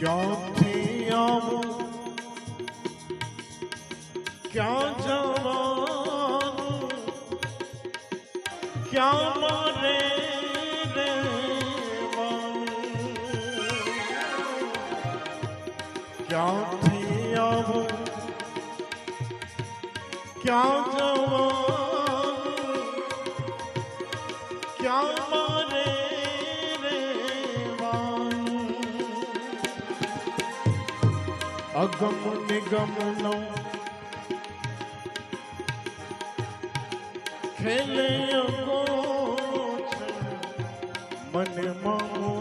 ક્યાંથી આવું ક્યાં જવાનું ક્યાં મારે ક્યાંથી આવું ક્યાં જવાનું ક્યાં મારે અગમ નિગમનો. ખેલે મને મામો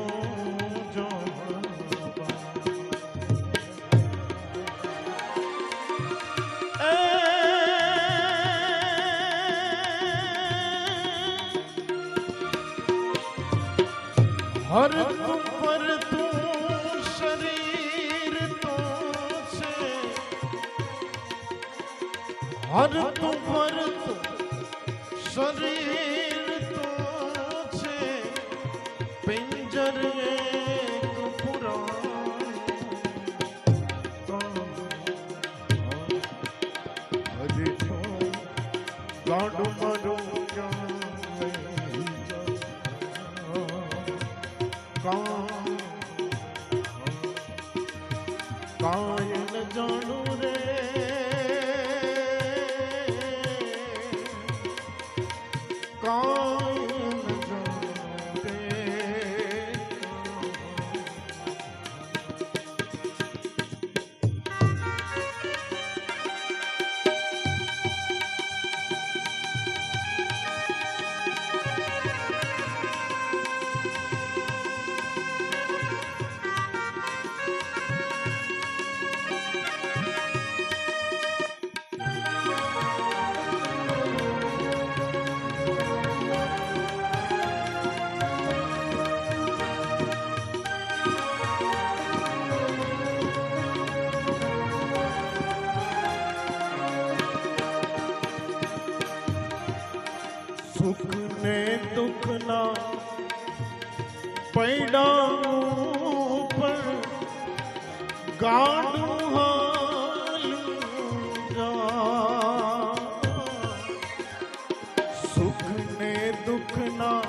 જો હર તું હર તું પર તું શરીર તો છે પિંજર ગાડું મારું ને દુઃખ ના પૈડાનું પણ ગાડું. સુખ ને દુઃખ ના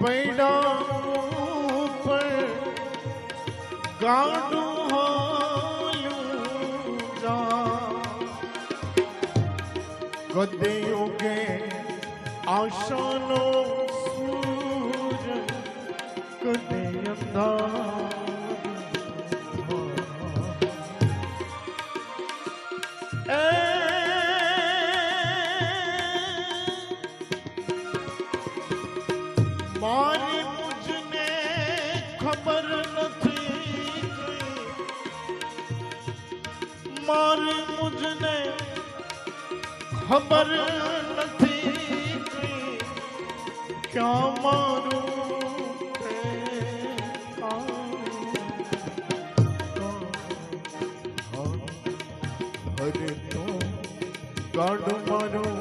પૈડાનું પણ ગાડું કદે ઉગે આશાનો સૂરજ કદે અંધાર મારી મુજને ખબર નથી મારી મુજને ખબર ક્યાં મારું હરે તો ગાઢ મારો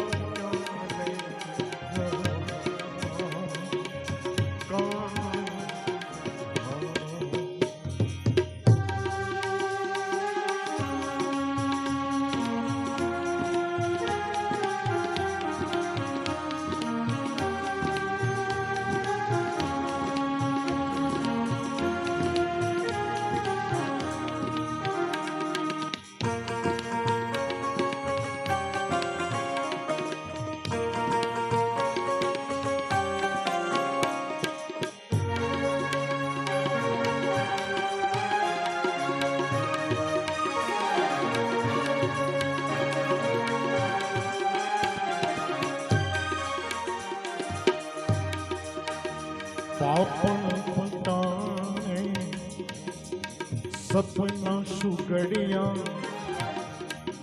સપના સુગડિયા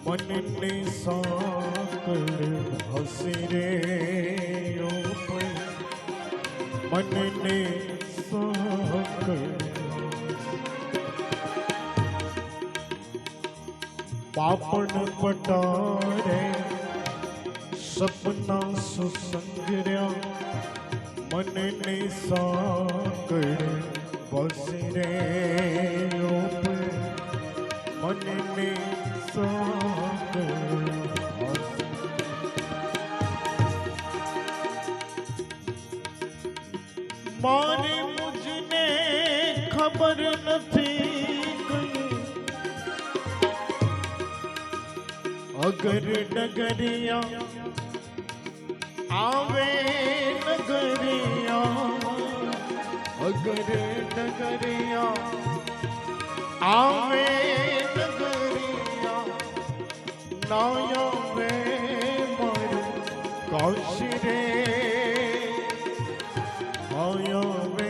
મનને સાકળ હસી રે મનને સાકળ. પાપણ પટારે સપના સુસંગર્યા. મનને સાંકળ બસ મનની સાંકળ મારી મુજને ખબર નથી અગર ડગરિયા આવે નગરિયા અગર ડગરિયા આવે નગરિયા નાયા વે મારું કાશી રે આયા વે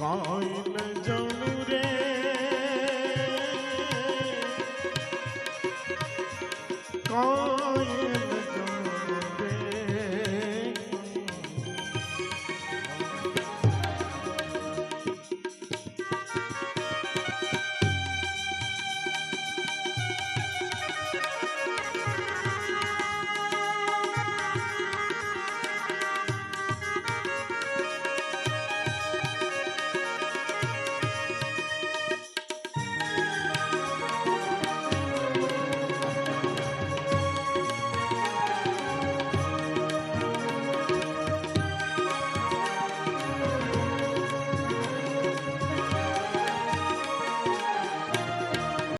কইল